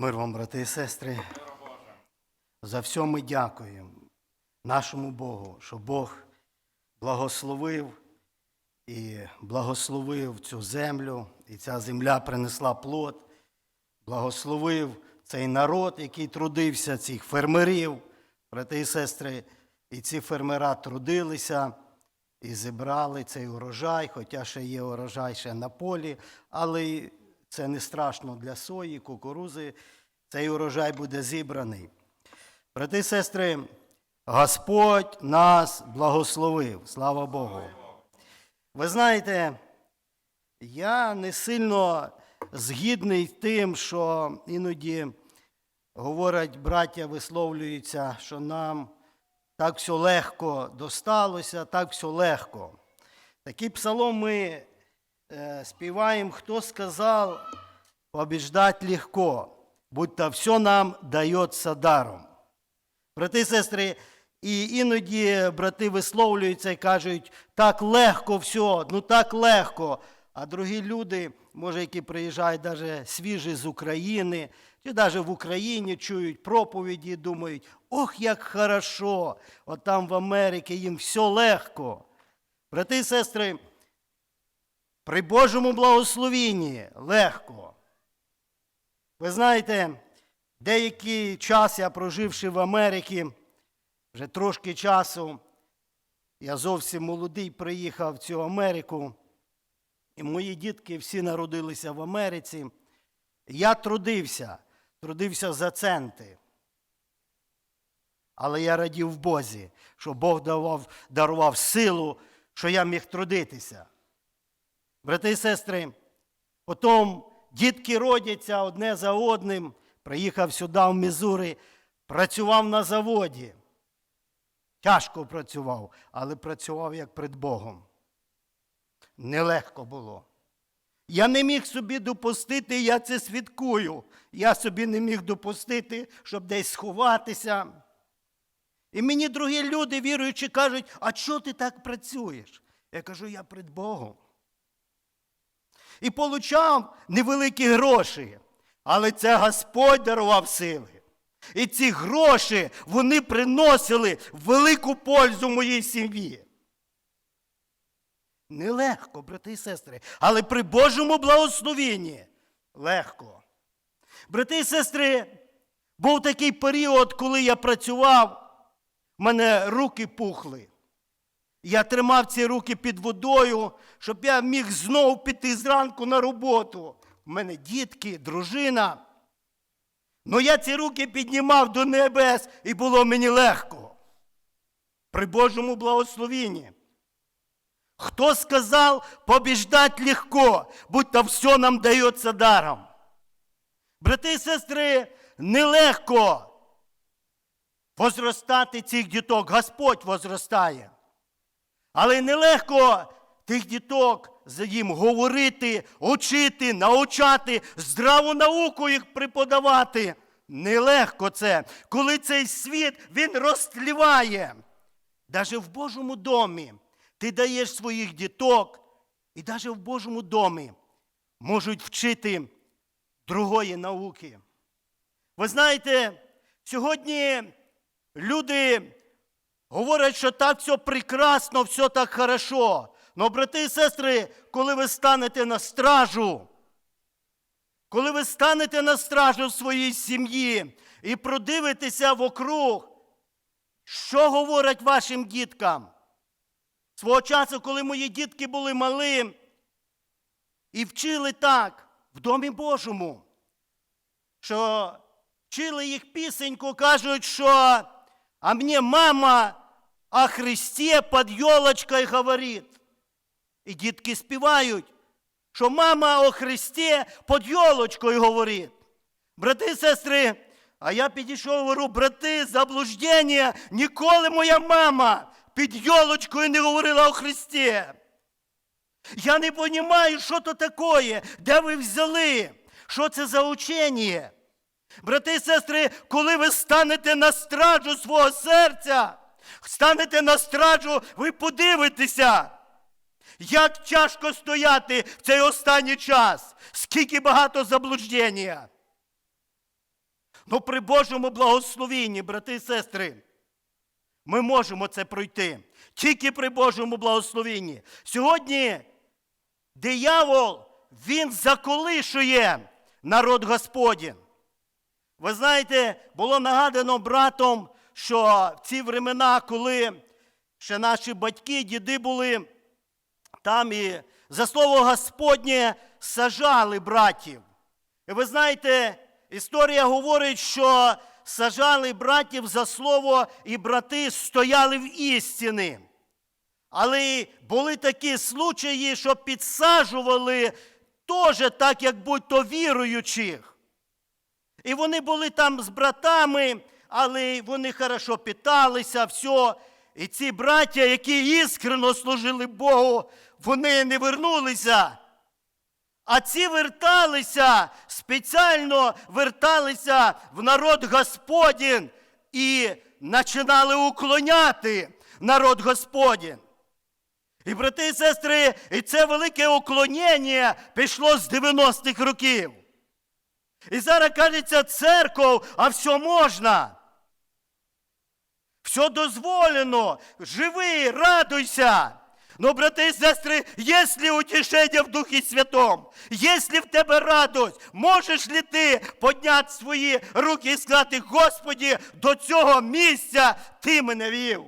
Мир вам, брати і сестри. За все ми дякуємо нашому Богу, що Бог благословив і благословив цю землю, і ця земля принесла плод, благословив цей народ, який трудився, цих фермерів, брати і сестри, і ці фермера трудилися і зібрали цей урожай, хоча ще є урожай ще на полі, але це не страшно для сої, кукурузи. Цей урожай буде зібраний. Брати і сестри, Господь нас благословив, слава Богу. Ви знаєте, я не сильно згідний тим, що іноді говорять, браття висловлюються, що нам так все легко досталося, так все легко. Такий псалом ми е, співаємо, хто сказав, побіждать легко, будто все нам дається даром. Брати і сестри, і іноді брати висловлюються і кажуть, так легко все, ну так легко. А другі люди, може, які приїжджають навіть свіжі з України, чи навіть в Україні чують проповіді думають, ох, як хорошо, от там в Америці їм все легко. Брати і сестри, при Божому благословінні легко. Ви знаєте, деякий час я проживши в Америці, вже трошки часу, я зовсім молодий приїхав в цю Америку, і мої дітки всі народилися в Америці. Я трудився, трудився за центи. Але я радів Бозі, що Бог давав, дарував силу, що я міг трудитися. Брати і сестри, потім дітки родяться одне за одним. Приїхав сюди, в Мізури, працював на заводі. Тяжко працював, але працював як перед Богом. Нелегко було. Я не міг собі допустити, я це свідкую. Я собі не міг допустити, щоб десь сховатися. І мені другі люди, віруючи, кажуть, а чого ти так працюєш? Я кажу, я перед Богом. І получав невеликі гроші, але це Господь дарував сили. І ці гроші вони приносили велику пользу моїй сім'ї. Нелегко, брати і сестри, але при Божому благословенні легко. Брати і сестри, був такий період, коли я працював, в мене руки пухли. Я тримав ці руки під водою, щоб я міг знову піти зранку на роботу. У мене дітки, дружина. Ну я ці руки піднімав до небес, і було мені легко. При Божому благословенні. Хто сказав, побіждать легко, будь-то все нам дається даром. Брати і сестри, нелегко возростати цих діток. Господь возростає. Але нелегко тих діток їм говорити, учити, научати, здраву науку їх преподавати. Нелегко це, коли цей світ він розтліває. Навіть в Божому домі ти даєш своїх діток, і навіть в Божому домі можуть вчити другої науки. Ви знаєте, сьогодні люди говорять, що так все прекрасно, все так хорошо. Но, брати і сестри, коли ви станете на стражу, коли ви станете на стражу в своїй сім'ї і продивитеся вокруг, що говорять вашим діткам? Свого часу, коли мої дітки були малі і вчили так в Домі Божому, що вчили їх пісеньку, кажуть, що а мені мама о Христі під йолочкою говорить. І дітки співають, що мама о Христі під йолочкою говорить. Брати і сестри, а я підійшов говорю, брати, заблуждення, ніколи моя мама під йолочкою не говорила о Христі. Я не розумію, що то таке, де ви взяли, що це за учення. Брати і сестри, коли ви станете на стражу свого серця, станете на стражу, ви подивитеся, як тяжко стояти в цей останній час, скільки багато заблуждення. Ну при Божому благословінні, брати і сестри, ми можемо це пройти. Тільки при Божому благословінні. Сьогодні диявол, він заколишує народ Господін. Ви знаєте, було нагадано братом, що в ці времена, коли ще наші батьки, діди були там і за слово Господнє сажали братів. І ви знаєте, історія говорить, що сажали братів за слово, і брати стояли в істини. Але були такі случаї, що підсаджували теж так, як будь-то віруючих. І вони були там з братами, але вони хорошо питалися, все. І ці браття, які іскрено служили Богу, вони не вернулися. А ці верталися, спеціально верталися в народ Господін і починали уклоняти народ Господін. І, брати і сестри, і це велике уклонення пішло з 90-х років. І зараз кажеться церков, а все можна. Все дозволено. Живи, радуйся. Но, брати і сестри, якщо утішення в Духі Святом, якщо в тебе радость, можеш ли ти підняти свої руки і сказати, Господі, до цього місця ти мене вів.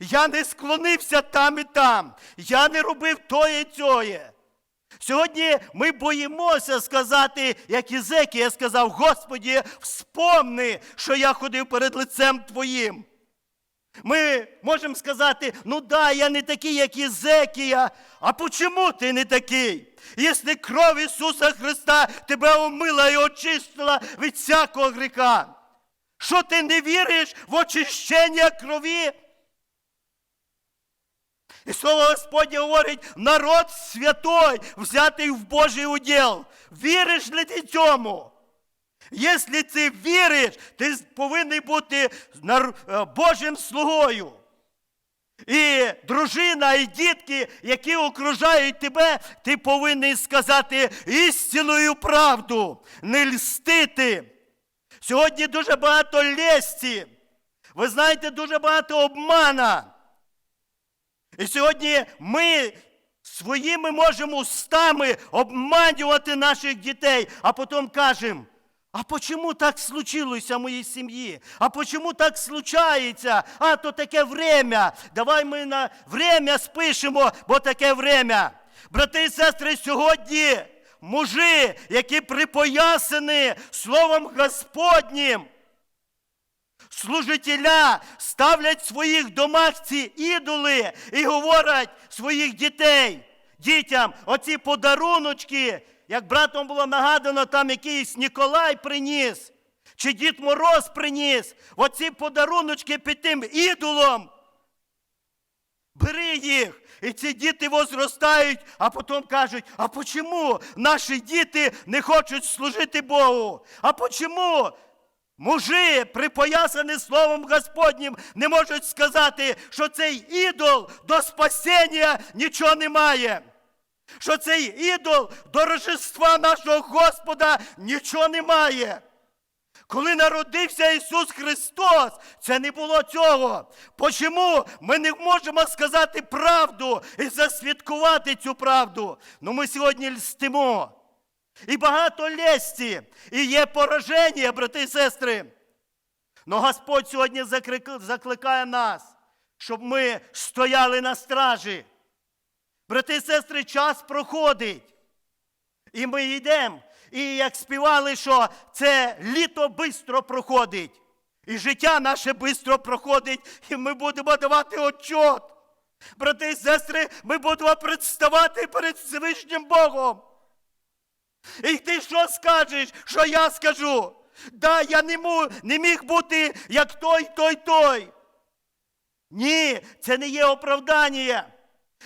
Я не склонився там і там. Я не робив тоє і цьоє. Сьогодні ми боїмося сказати, як Ізекія я сказав, Господі, вспомни, що я ходив перед лицем Твоїм. Ми можемо сказати, ну да, я не такий, як Ізекія. А почему ти не такий? Якщо кров Ісуса Христа тебе омила і очистила від всякого гріха. Що ти не віриш в очищення крові? І слово Господнє говорить, народ святой, взятий в Божий уділ. Віриш ли ти цьому? Якщо ти віриш, ти повинен бути е, Божим слугою. І дружина, і дітки, які окружають тебе, ти повинен сказати істинною правду, не льстити. Сьогодні дуже багато лесті. Ви знаєте, дуже багато обмана. І сьогодні ми своїми можемо устами обманювати наших дітей, а потім кажемо, а почему так случилося в моїй сім'ї? А почему так случається? А то таке время. Давай ми на время спишемо, бо таке время. Брати і сестри, сьогодні мужі, які припоясані Словом Господнім, служителя ставлять в своїх домах ці ідоли і говорять своїх дітей, дітям, оці подаруночки, як братом було нагадано, там якийсь Ніколай приніс, чи Дід Мороз приніс, оці подаруночки під тим ідолом. Бери їх. І ці діти возростають, а потім кажуть, а чому наші діти не хочуть служити Богу? А чому мужи, припоясані Словом Господнім, не можуть сказати, що цей ідол до спасіння нічого не має? Що цей ідол до Рождества нашого Господа нічого не має? Коли народився Ісус Христос, це не було цього. Почому ми не можемо сказати правду і засвідкувати цю правду? Ну ми сьогодні льстимо. І багато лесті, і є пораження, брати і сестри. Но Господь сьогодні закликає нас, щоб ми стояли на стражі. Брати і сестри, час проходить. І ми йдемо. І як співали, що це літо швидко проходить. І життя наше швидко проходить, і ми будемо давати отчет. Брати і сестри, ми будемо представати перед Всевишнім Богом. І ти що скажеш, що я скажу? Да, я не, му, не міг бути як той, той, той. Ні, це не є оправдання.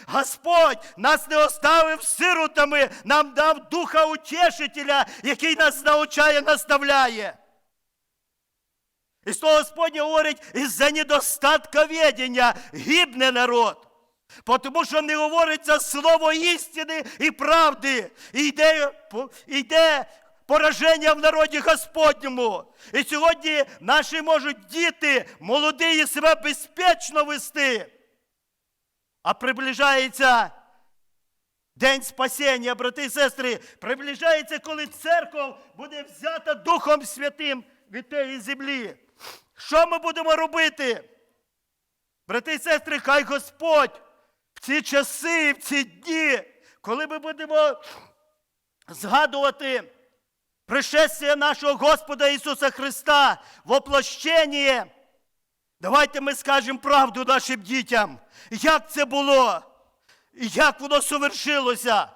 Господь нас не оставив сиротами, нам дав духа утешителя, який нас навчає, наставляє. І слово Господнє говорить, із-за недостатка ведення гибне народ. Тому що не говориться слово істини і правди. І йде, йде пораження в народі Господньому. І сьогодні наші можуть діти, молоді, себе безпечно вести. А приближається День спасіння, брати і сестри, приближається, коли церква буде взята Духом Святим від тієї землі. Що ми будемо робити? Брати і сестри, хай Господь ці часи, в ці дні, коли ми будемо згадувати пришестя нашого Господа Ісуса Христа в оплощенні, давайте ми скажемо правду нашим дітям, як це було і як воно совершилося.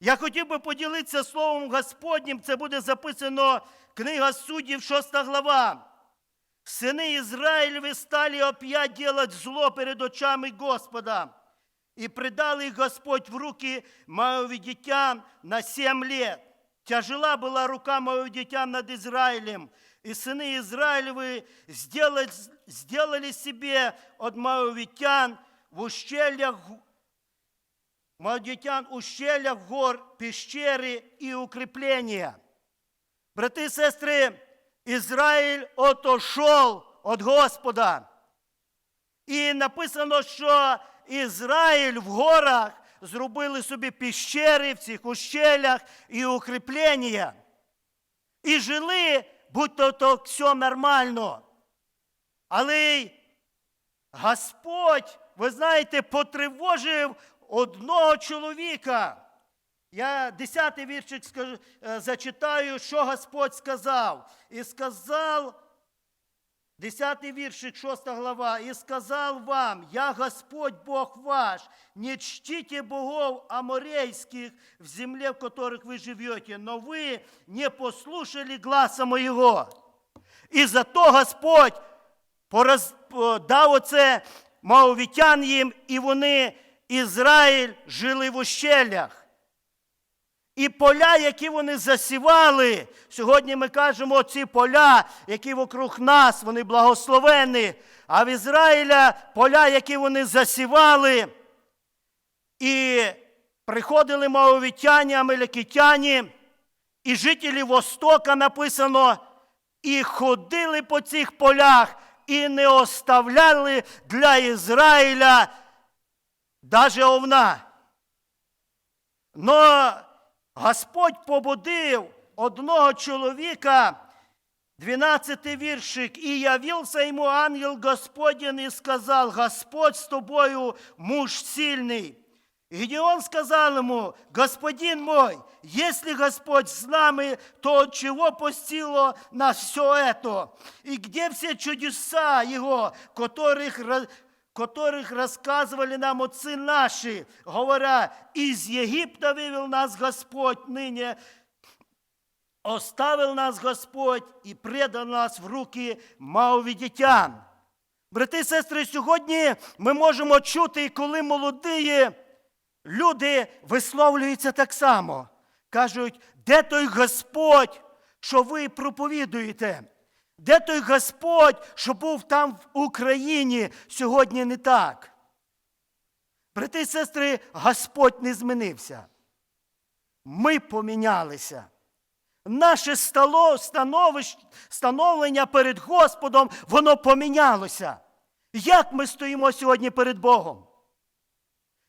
Я хотів би поділитися Словом Господнім, це буде записано книга суддів, 6 глава. Сыны Израилевы стали опять делать зло перед очами Господа. И предал их Господь в руки моавитян на семь лет. Тяжела была рука моавитян над Израилем. И сыны Израилевы сделали, сделали себе от моавитян в ущельях Моавитян ущельях гор, пещери и укрепления. Брати і сестри, Ізраїль отошов від Господа. І написано, що Ізраїль в горах зробили собі піщери в цих ущелях і укріплення. І жили, будь-то то все нормально. Але Господь, ви знаєте, потривожив одного чоловіка. Я десятий віршик скажу, е, зачитаю, що Господь сказав. І сказав, десятий віршик, шоста глава, і сказав вам, я Господь Бог ваш, не чтите богов аморейских в земле, в которых вы живете, но вы не послушали гласа моего. І зато Господь пораз, по- дав оце маовітян їм, і вони, Ізраїль, жили в ущелях. І поля, які вони засівали, сьогодні ми кажемо, ці поля, які вокруг нас, вони благословені. А в Ізраїля поля, які вони засівали, і приходили маовітяні, амелякітяні, і жителі Востока написано, і ходили по цих полях, і не оставляли для Ізраїля даже овна. Но Господь побудив одного чоловіка, 12 віршик, і явився йому ангел Господень і сказав, Господь з тобою, муж сильний. Гедеон сказал ему, господин мой, если Господь с нами, то от чего постило нас все это? И где все чудеса Его, которых, которых рассказывали нам отцы наши, говоря, из Египта вывел нас Господь ныне, оставил нас Господь і предав нас в руки маовідітян. Брати і сестри, сьогодні ми можемо чути, коли молоді люди висловлюються так само. Кажуть, де той Господь, що ви проповідуєте? Де той Господь, що був там в Україні, сьогодні не так? Брати і сестри, Господь не змінився. Ми помінялися. Наше стало, становлення перед Господом, воно помінялося. Як ми стоїмо сьогодні перед Богом?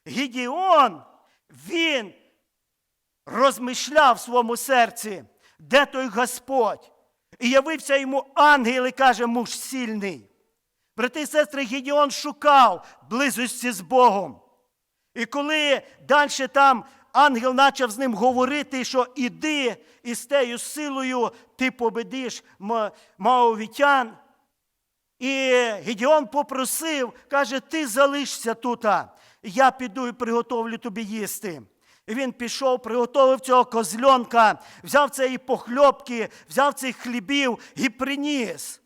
Гідіон, він розмишляв в своєму серці, де той Господь. І явився йому ангел і каже, муж сильний. Брати і сестри, Гідіон шукав близості з Богом. І коли далі там ангел почав з ним говорити, що іди і з тею силою ти победиш маовітян. І Гедеон попросив, каже, ти залишся тут, я піду і приготовлю тобі їсти. І він пішов, приготовив цього козльонка, взяв цієї похльопки, взяв цих хлібів і приніс.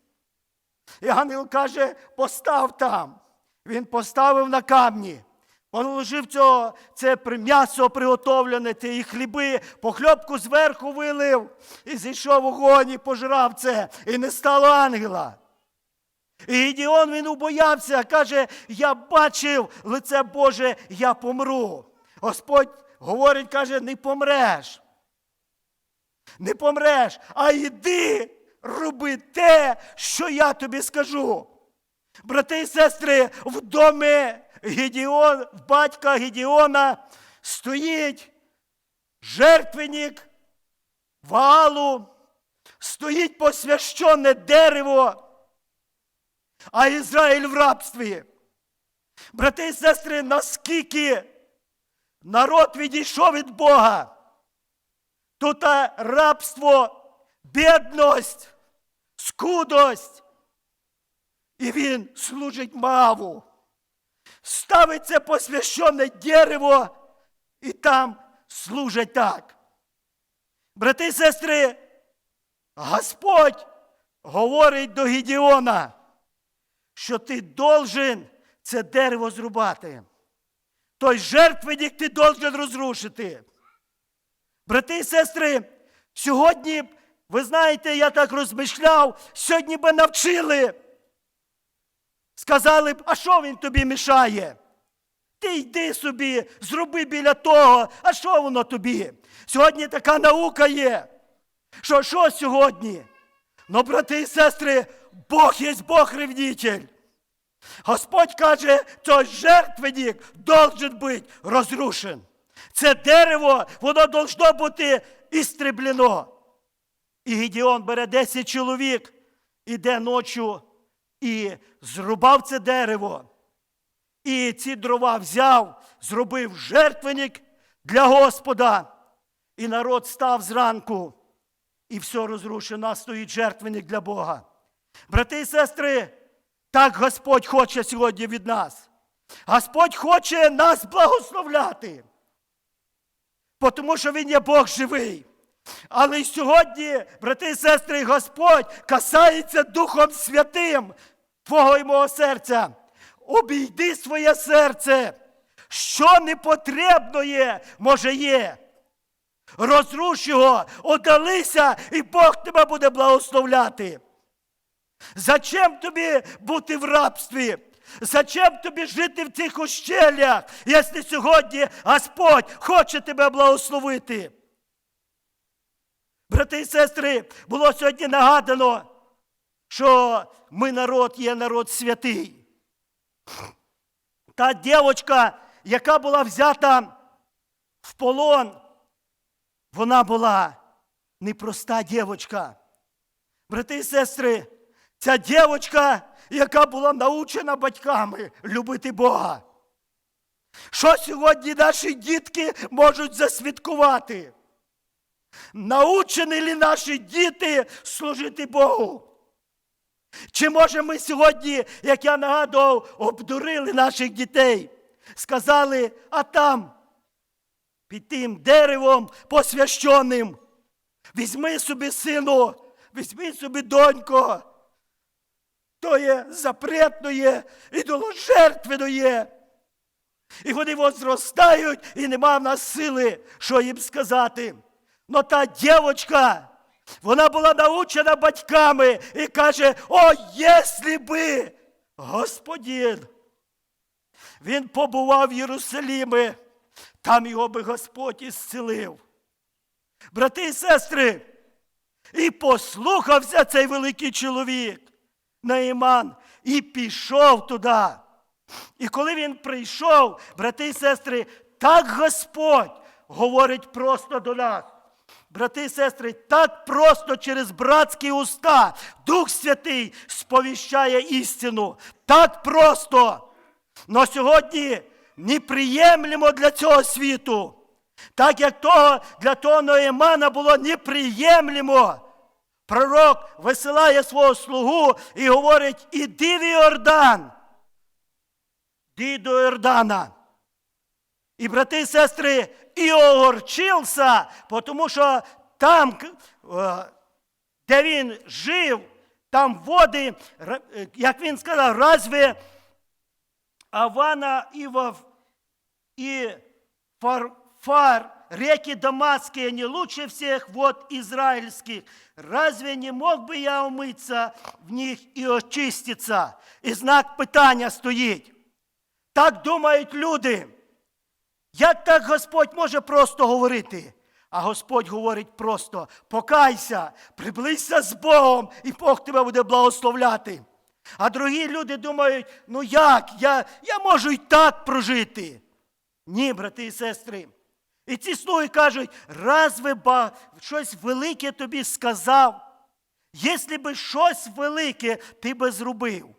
І ангел каже, постав там. Він поставив на камні. Положив цього, це м'ясо приготовлене, ті хліби, похльопку зверху вилив, і зійшов вогонь і пожрав це, і не стало ангела. І Гедеон він убоявся, каже, я бачив лице Боже, я помру. Господь говорить, каже, не помреш. Не помреш, а йди, роби те, що я тобі скажу. Брати і сестри, в домі Гедіон, в батька Гедіона стоїть жертвенник Ваалу, стоїть посвящене дерево, а Ізраїль в рабстві. Брати і сестри, наскільки народ відійшов від Бога, тут рабство, бідність, скудость. І він служить Маву. Ставиться посвящене дерево, і там служать так. Брати і сестри, Господь говорить до Гідіона, що ти должен це дерево зрубати. Той жертвенник ти должен розрушити. Брати і сестри, сьогодні, ви знаєте, я так розмишляв, сьогодні би навчили. Сказали б, а що він тобі мішає? Ти йди собі, зроби біля того, а що воно тобі? Сьогодні така наука є. Що що сьогодні? Ну, брати і сестри, Бог є Бог ревнитель. Господь каже, той жертвенник должен бути розрушен. Це дерево, воно должно бути істреблено. І Гедіон бере 10 чоловік, іде ночі і зрубав це дерево. І ці дрова взяв, зробив жертвенник для Господа. І народ став зранку, і все розрушено, стоїть жертвенник для Бога. Брати і сестри, так Господь хоче сьогодні від нас. Господь хоче нас благословляти, тому що Він є Бог живий. Але й сьогодні, брати і сестри, Господь касається Духом Святим твого і мого серця. Обійди своє серце, що непотрібно є, може є. Розруш його, одалися, і Бог тебе буде благословляти. Зачем тобі бути в рабстві? Зачем тобі жити в цих ущелях, якщо сьогодні Господь хоче тебе благословити? Брати і сестри, було сьогодні нагадано, що ми народ є народ святий. Та дівчинка, яка була взята в полон, вона була непроста дівчинка. Брати і сестри, ця дівчинка, яка була научена батьками любити Бога. Що сьогодні наші дітки можуть засвідкувати? Научені ли наші діти служити Богу? Чи може ми сьогодні, як я нагадував, обдурили наших дітей? Сказали, а там, під тим деревом посвященим, візьми собі сину, візьми собі донько. То є запретноє, ідоложертвеноє. І вони возростають, і нема в нас сили, що їм сказати. Но та дівчинка, вона була научена батьками і каже: О, якщо би Господин, він побував в Єрусалімі, там його би Господь ісцелив. Брати і сестри, і послухався цей великий чоловік, Наїман, і пішов туди. І коли він прийшов, брати і сестри, так Господь говорить просто до нас. Брати і сестри, так просто через братські уста Дух Святий сповіщає істину. Так просто. Но сьогодні неприємлемо для цього світу. Так як того, для того Ноємана було неприємлемо. Пророк висилає свого слугу і говорить: іди в Іордан. Іди до Іордана. І брати і сестри, і огорчився, тому що там, е, де він жив, там води, е, як він сказав, разве Авана и, Вав, и Фар, Фар, реки Дамасские не лучше всех вод израильских. Разве не мог бы я умыться в них и очиститься? І знак питання стоїть. Так думають люди. Як так Господь може просто говорити? А Господь говорить просто: покайся, приблизься з Богом, і Бог тебе буде благословляти. А другі люди думають, ну як, я, я можу і так прожити. Ні, брати і сестри. І ці слуги кажуть, разве ба щось велике тобі сказав? Якщо би щось велике ти би зробив.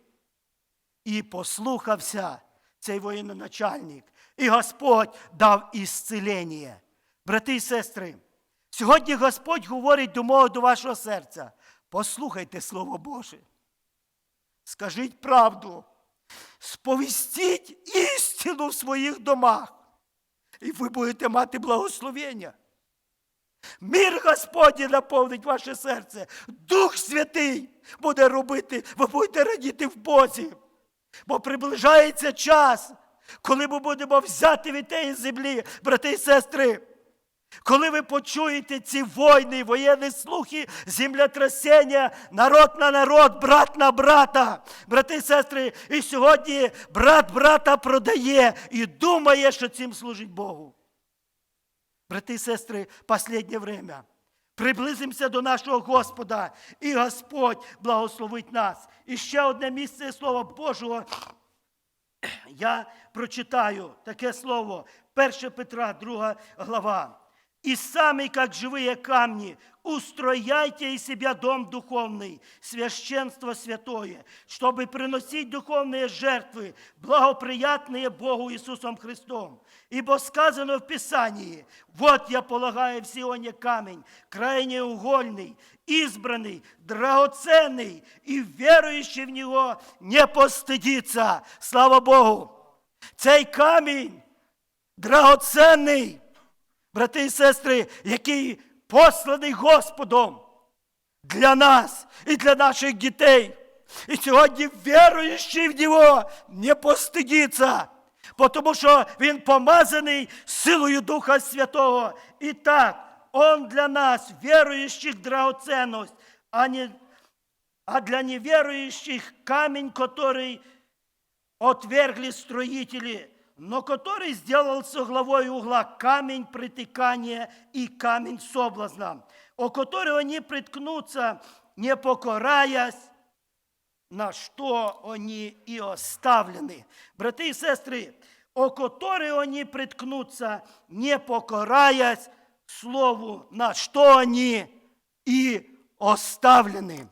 І послухався цей воєноначальник, і Господь дав ісцелення. Брати і сестри, сьогодні Господь говорить до до вашого серця. Послухайте Слово Боже. Скажіть правду, сповістіть істину в своїх домах, і ви будете мати благословення. Мір Господній наповнить ваше серце. Дух Святий буде робити, ви будете радіти в Бозі. Бо приближається час, коли ми будемо взяти від тієї землі, брати і сестри. Коли ви почуєте ці війни, воєнні слухи, землетрясення, народ на народ, брат на брата, брати і сестри, і сьогодні брат брата продає і думає, що цим служить Богу. Брати і сестри, останнє время. Приблизимося до нашого Господа, і Господь благословить нас. І ще одне місце Слова Божого. Я прочитаю таке слово 1 Петра, 2 глава «И сами, как живые камни, устрояйте из себя дом духовный, священство святое, чтобы приносить духовные жертвы, благоприятные Богу Иисусом Христом. Ибо сказано в Писании, вот я полагаю в Сионе камень, крайне угольный, избранный, драгоценный, и верующий в него не постыдится. Слава Богу! Цей камінь драгоценний, брати і сестри, який посланий Господом для нас і для наших дітей. І сьогодні віруючий в нього не постидиться, тому що він помазаний силою Духа Святого. І так, Он для нас, віруючих, драгоценность, а, не, а для неверующих камень, который отвергли строители, но который сделался главой угла камень притыкания и камень соблазна, о который они приткнутся, не покораясь, на что они и оставлены. Брати и сестры, о которые они приткнутся, не покораясь слову, на что они и оставлены.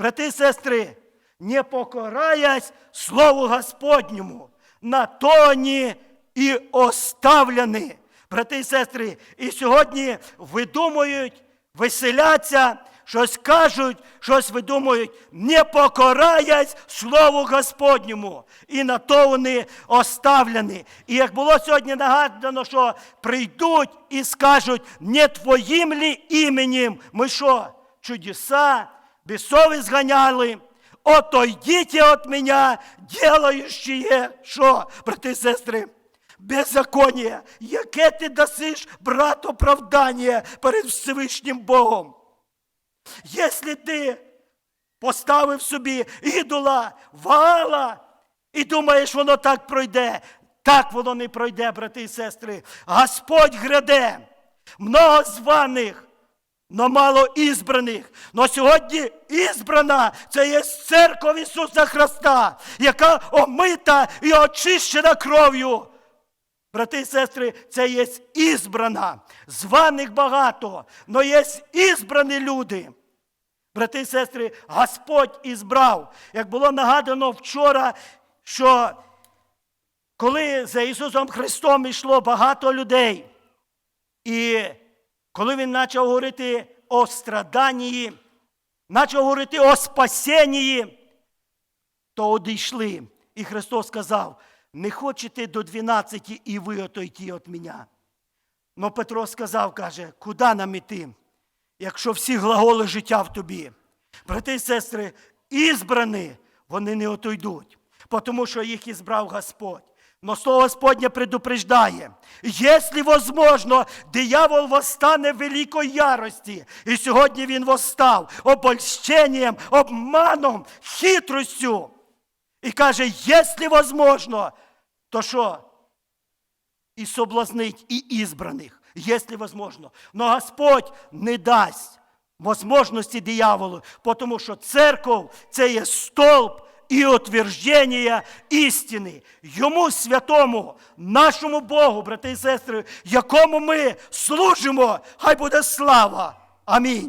Брати і сестри, не покораясь Слову Господньому, на то вони і оставлені. Брати і сестри, і сьогодні видумують, веселяться, щось кажуть, щось видумують, не покораясь Слову Господньому. І на то вони оставлені. І як було сьогодні нагадано, що прийдуть і скажуть, не твоїм лі іменем ми що? Чудеса, бісові зганяли. Отойдите от меня, делающие, що, брати і сестри, беззаконие, яке ти дасиш брат оправдання перед Всевишнім Богом. Якщо ти поставив собі ідола, вала, і думаєш, воно так пройде, так воно не пройде, брати і сестри. Господь гряде, много званих, но мало ізбраних. Но сьогодні ізбрана це є церква Ісуса Христа, яка омита і очищена кров'ю. Брати і сестри, це є ізбрана. Званих багато, но є ізбрані люди. Брати і сестри, Господь ізбрав. Як було нагадано вчора, що коли за Ісусом Христом йшло багато людей, і коли він почав говорити о страданні, почав говорити о спасенні, то одійшли. І Христос сказав, не хочете до 12 і ви отойти від мене. Но Петро сказав, каже, куди нам іти, якщо всі глаголи життя в тобі? Брати і сестри, ізбрані, вони не отойдуть, тому що їх ізбрав Господь. Но Слово Господне предупреждає, якщо возможно, диявол восстане в великої ярості. І сьогодні він восстав обольщенням, обманом, хитростю. І каже, якщо возможно, то що? І соблазнить і ізбраних. если возможно. Но Господь не дасть возможності дияволу, тому що церков це є столб і утвердження істини. Йому святому, нашому Богу, брати і сестри, якому ми служимо, хай буде слава. Амінь.